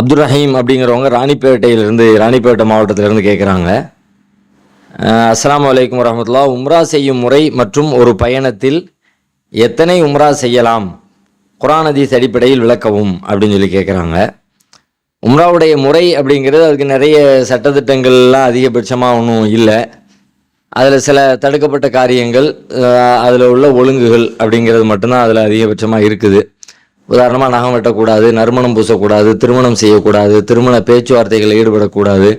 அப்துல் ரஹீம் அப்படிங்கிறவங்க ராணிப்பேட்டையிலேருந்து ராணிப்பேட்டை மாவட்டத்திலேருந்து கேட்குறாங்க அஸ்லாம் வலைக்கம் வரமத்துல்லா உம்ரா செய்யும் முறை மற்றும் ஒரு பயணத்தில் எத்தனை உம்ரா செய்யலாம்? குரான் ஹதீஸ் அடிப்படையில் விளக்கவும் அப்படின்னு சொல்லி கேட்குறாங்க உம்ராவுடைய முறை அப்படிங்கிறது அதுக்கு நிறைய சட்டத்திட்டங்கள்லாம் அதிகபட்சமாக ஒன்றும் இல்லை. அதில் சில தடுக்கப்பட்ட காரியங்கள் அதில் உள்ள ஒழுங்குகள் அப்படிங்கிறது மட்டும்தான் அதில் அதிகபட்சமாக இருக்குது. உதாரணமாக நகம் வெட்டக்கூடாது நறுமணம் பூசக்கூடாது திருமணம் செய்யக்கூடாது திருமண பேச்சுவார்த்தைகளில் ஈடுபடக்கூடாது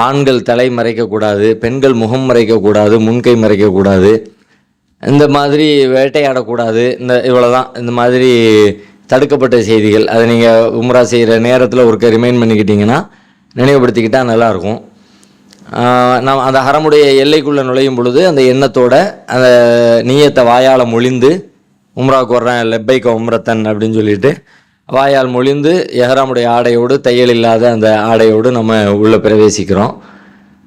ஆண்கள் தலை மறைக்கக்கூடாது பெண்கள் முகம் மறைக்கக்கூடாது முன்கை மறைக்கக்கூடாது இந்த மாதிரி வேட்டையாடக்கூடாது இந்த இவ்வளோதான் இந்த மாதிரி தடுக்கப்பட்ட செய்திகள் அதை நீங்கள் உம்ரா செய்கிற நேரத்தில் ஒருக்க ரிமைண்ட் பண்ணிக்கிட்டிங்கன்னா நினைவுபடுத்திக்கிட்டால் நல்லாயிருக்கும். நாம் அந்த அறமுடைய எல்லைக்குள்ளே நுழையும் பொழுது அந்த எண்ணத்தோட அந்த நீயத்தை வாயால் மொழிந்து உம்ராவுக்கு வர்றேன் லெப்பைக்க உம்ரத்தன் அப்படின்னு சொல்லிட்டு வாயால் மொழிந்து எஹராமுடைய ஆடையோடு தையல் இல்லாத அந்த ஆடையோடு நம்ம உள்ளே பிரவேசிக்கிறோம்.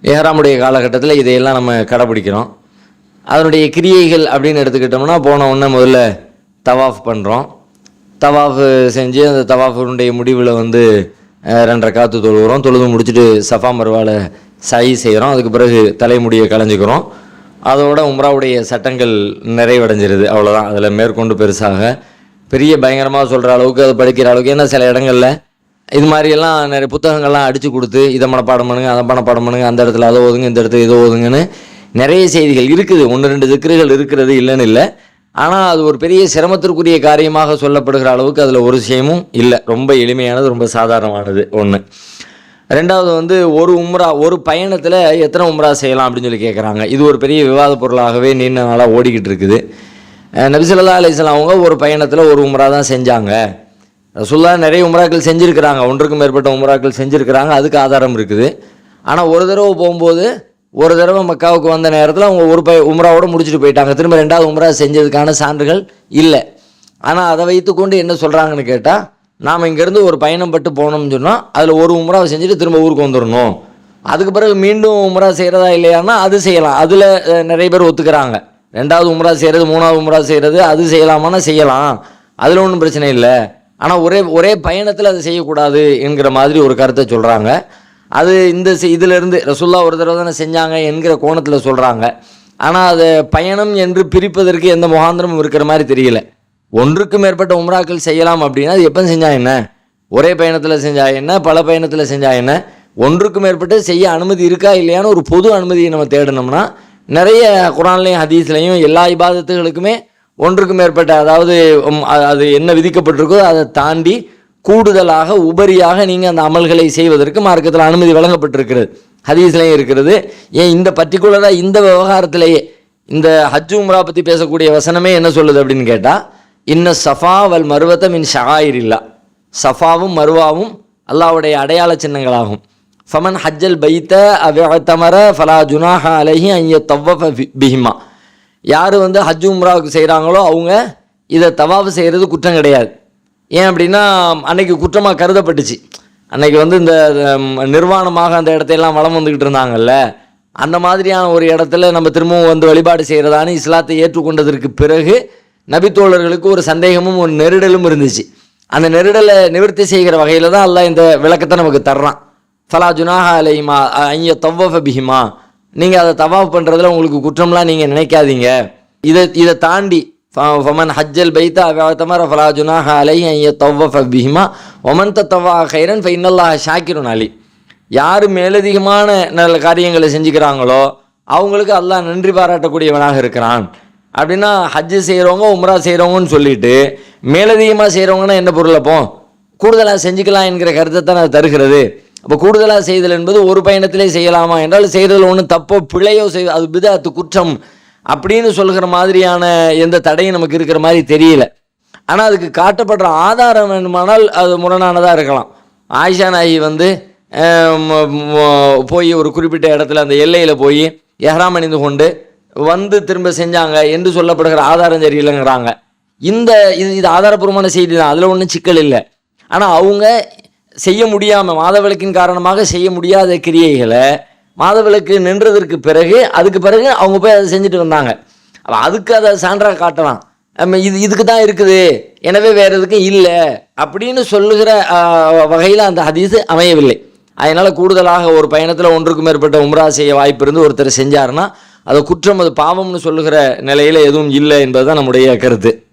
எஹராமுடைய காலகட்டத்தில் இதையெல்லாம் நம்ம கடைப்பிடிக்கிறோம் அதனுடைய கிரியைகள் அப்படின்னு எடுத்துக்கிட்டோம்னா போன உடனே முதல்ல தவாஃப் பண்ணுறோம் தவாஃப் செஞ்சு அந்த தவாஃபுடைய முடிவில் வந்து ரெண்டரை காற்று தொழுகிறோம் தொழுது முடிச்சுட்டு சஃபா மருவாவில் சை செய்கிறோம் அதுக்கு பிறகு தலைமுடியை களைஞ்சிக்கிறோம். அதோட உம்ராவுடைய சட்டங்கள் நிறைவடைஞ்சிருது. அவ்வளோதான் அதில் மேற்கொண்டு பெருசாக பெரிய பயங்கரமாக சொல்கிற அளவுக்கு அது படிக்கிற அளவுக்கு ஏன்னா சில இடங்களில் இது மாதிரியெல்லாம் நிறைய புத்தகங்கள்லாம் அடித்து கொடுத்து இதை மனப்பாடம் பண்ணுங்க அதை மனப்பாடம் பண்ணுங்க அந்த இடத்துல அதை ஒதுங்க இந்த இடத்துல இதை ஒதுங்கன்னு நிறைய செய்திகள் இருக்குது. ஒன்று ரெண்டு திக்ருகள் இருக்கிறது இல்லைன்னு இல்லை. ஆனால் அது ஒரு பெரிய சிரமத்திற்குரிய காரியமாக சொல்லப்படுகிற அளவுக்கு அதில் ஒரு விஷயமும் இல்லை. ரொம்ப எளிமையானது ரொம்ப சாதாரணமானது ஒன்று ரெண்டாவது வந்து ஒரு உம்ரா ஒரு பயணத்தில் எத்தனை உம்ரா செய்யலாம் அப்படின்னு சொல்லி கேட்குறாங்க இது ஒரு பெரிய விவாத பொருளாகவே நீண்ட நாளாக ஓடிக்கிட்டு இருக்குது. அஹ் நபிசல்லா அலிஸ்லாம் அவங்க ஒரு பயணத்தில் ஒரு உம்ரா தான் செஞ்சாங்க. ரசுல்லா நிறைய உம்ராக்கள் செஞ்சுருக்கிறாங்க. ஒன்றுக்கும் மேற்பட்ட உம்ராக்கள் செஞ்சுருக்கிறாங்க. அதுக்கு ஆதாரம் இருக்குது. ஆனால் ஒரு தடவை போகும்போது ஒரு தடவை மக்காவுக்கு வந்த நேரத்தில் அவங்க ஒரு பய உம்ராவோட முடிச்சுட்டு போயிட்டாங்க. திரும்ப ரெண்டாவது உம்ரா செஞ்சதுக்கான சான்றுகள் இல்லை. ஆனால் அதை வைத்துக்கொண்டு என்ன சொல்கிறாங்கன்னு கேட்டால் நாம் இங்கேருந்து ஒரு பயணம் பட்டு போனோம்னு சொன்னால் அதில் ஒரு உமராவை செஞ்சுட்டு திரும்ப ஊருக்கு வந்துடணும் அதுக்கு பிறகு மீண்டும் உமரா செய்கிறதா இல்லையான்னா அது செய்யலாம். அதில் நிறைய பேர் ஒத்துக்கிறாங்க. ரெண்டாவது உமரா செய்கிறது மூணாவது உமரா செய்கிறது அது செய்யலாமான்னா செய்யலாம். அதில் ஒன்றும் பிரச்சனை இல்லை. ஆனால் ஒரே ஒரே பயணத்தில் அதை செய்யக்கூடாது என்கிற மாதிரி ஒரு கருத்தை சொல்கிறாங்க அது இந்த இதிலிருந்து ரசுல்லா ஒரு தடவை தானே செஞ்சாங்க என்கிற கோணத்தில் சொல்கிறாங்க ஆனால் அதை பயணம் என்று பிரிப்பதற்கு எந்த முகாந்திரமும் இருக்கிற மாதிரி தெரியல. ஒன்றுக்கு மேற்பட்ட உம்ராக்கள் செய்யலாம் அப்படின்னா அது எப்போ செஞ்சா என்ன? ஒரே பயணத்தில் செஞ்சா என்ன? பல பயணத்தில் செஞ்சா என்ன? ஒன்றுக்கு மேற்பட்டு செய்ய அனுமதி இருக்கா இல்லையான்னு ஒரு பொது அனுமதியை நம்ம தேடினோம்னா நிறைய குரான்லையும் ஹதீஸ்லையும் எல்லா இபாதத்துகளுக்குமே ஒன்றுக்கு மேற்பட்ட அதாவது அது என்ன விதிக்கப்பட்டிருக்கோ அதை தாண்டி கூடுதலாக உபரியாக நீங்கள் அந்த அமல்களை செய்வதற்கு மார்க்கத்தில் அனுமதி வழங்கப்பட்டிருக்கிறது. ஹதீஸ்லையும் இருக்கிறது. ஏன் இந்த பர்டிகுலராக இந்த விவகாரத்திலேயே இந்த ஹஜ் உம்ரா பற்றி பேசக்கூடிய வசனமே என்ன சொல்லுது அப்படின்னு கேட்டால் இன்ன சஃபா வல் மருவத்தம் மின் ஷஹாயிரில்லா. சஃபாவும் மருவாவும் அல்லாவுடைய அடையாள சின்னங்களாகும். ஃபமன் ஹஜ்ஜல் பைத்த அவ்யத்தமர ஃபலா ஜுனாஹா அலஹி ஐய தவ்வஃப பிஹிமா. யார் வந்து ஹஜ் உம்ராவுக்கு செய்கிறாங்களோ அவங்க இதை தவாஃபு செய்கிறது குற்றம் கிடையாது. ஏன் அப்படின்னா அன்னைக்கு குற்றமாக கருதப்பட்டுச்சு. அன்னைக்கு வந்து இந்த நிர்வாணமாக அந்த இடத்தையெல்லாம் வளம் வந்துக்கிட்டு இருந்தாங்கல்ல. அந்த மாதிரியான ஒரு இடத்துல நம்ம திரும்பவும் வந்து வழிபாடு செய்கிறதான்னு இஸ்லாத்தை ஏற்றுக்கொண்டதற்கு பிறகு நபித்தோழர்களுக்கு ஒரு சந்தேகமும் ஒரு நெருடலும் இருந்துச்சு. அந்த நெருடலை நிவர்த்தி செய்கிற வகையில் தான் அல்லாஹ் இந்த விளக்கத்தை நமக்கு தர்றான். ஃபலா ஜுனாஹா அலையுமா ஐய தவ்வஃப பிஹிமா. நீங்கள் அதை தவாஃப் பண்ணுறதுல உங்களுக்கு குற்றம்லாம் நீங்கள் நினைக்காதீங்க. இதை இதை தாண்டி ஃபமன் ஹஜ்ஜல் பைத்தா அவ்வாத்தமர ஃபலா ஜுனாஹா அலை ஐய தவ்வஃப பிஹிமா. ஒமன் தவா ஹைரன் ஃப இன்னல்லாஹ ஷாக்கிருன் அலி. யார் மேலதிகமான நல்ல காரியங்களை செஞ்சுக்கிறாங்களோ அவங்களுக்கு அல்லாஹ் நன்றி பாராட்டக்கூடியவனாக இருக்கிறான். அப்படின்னா ஹஜ்ஜு செய்கிறவங்க உம்ரா செய்கிறவங்கன்னு சொல்லிட்டு மேலதிகமாக செய்கிறவங்கன்னா என்ன பொருள் அப்போ? கூடுதலாக செஞ்சுக்கலாம் என்கிற கருத்தை தான் அது தருகிறது. அப்போ கூடுதலாக செய்தல் என்பது ஒரு பயணத்திலே செய்யலாமா என்றால் செய்கிறதுல ஒன்றும் தப்போ பிழையோ செய் அது பிதாத்து குற்றம் அப்படின்னு சொல்கிற மாதிரியான எந்த தடையும் நமக்கு இருக்கிற மாதிரி தெரியல. ஆனால் அதுக்கு காட்டப்படுற ஆதாரம் வேணுமானால் அது முரணானதாக இருக்கலாம். ஆயிஷா நாயி வந்து போய் ஒரு குறிப்பிட்ட இடத்துல அந்த எல்லையில் போய் எஹ்ராம் அணிந்து கொண்டு வந்து திரும்ப செஞ்சாங்க என்று சொல்லப்படுகிற ஆதாரம் சரியில்லைங்கிறாங்க. இந்த இது இது ஆதாரபூர்வமான செய்தி தான். அதில் ஒன்றும் சிக்கல் இல்லை. ஆனால் அவங்க செய்ய முடியாமல் மாதவிளக்கின் காரணமாக செய்ய முடியாத கிரியைகளை மாதவிளக்கு நின்றதற்கு பிறகு அதுக்கு பிறகு அவங்க போய் அதை செஞ்சுட்டு வந்தாங்க. அப்போ அதுக்கு அதை சான்றாக காட்டலாம். இது இதுக்கு தான் இருக்குது. எனவே வேறு எதுக்கும் இல்லை. அப்படின்னு சொல்லுகிற வகையில் அந்த ஹதீஸு அமையவில்லை. அதனால் கூடுதலாக ஒரு பயணத்தில் ஒன்றுக்கும் மேற்பட்ட உம்ரா செய்ய வாய்ப்பு இருந்து ஒருத்தர் செஞ்சாருன்னா அதை குற்றம் அது பாவம்னு சொல்லுகிற நிலையில் எதுவும் இல்லை என்பது தான் நம்முடைய கருத்து.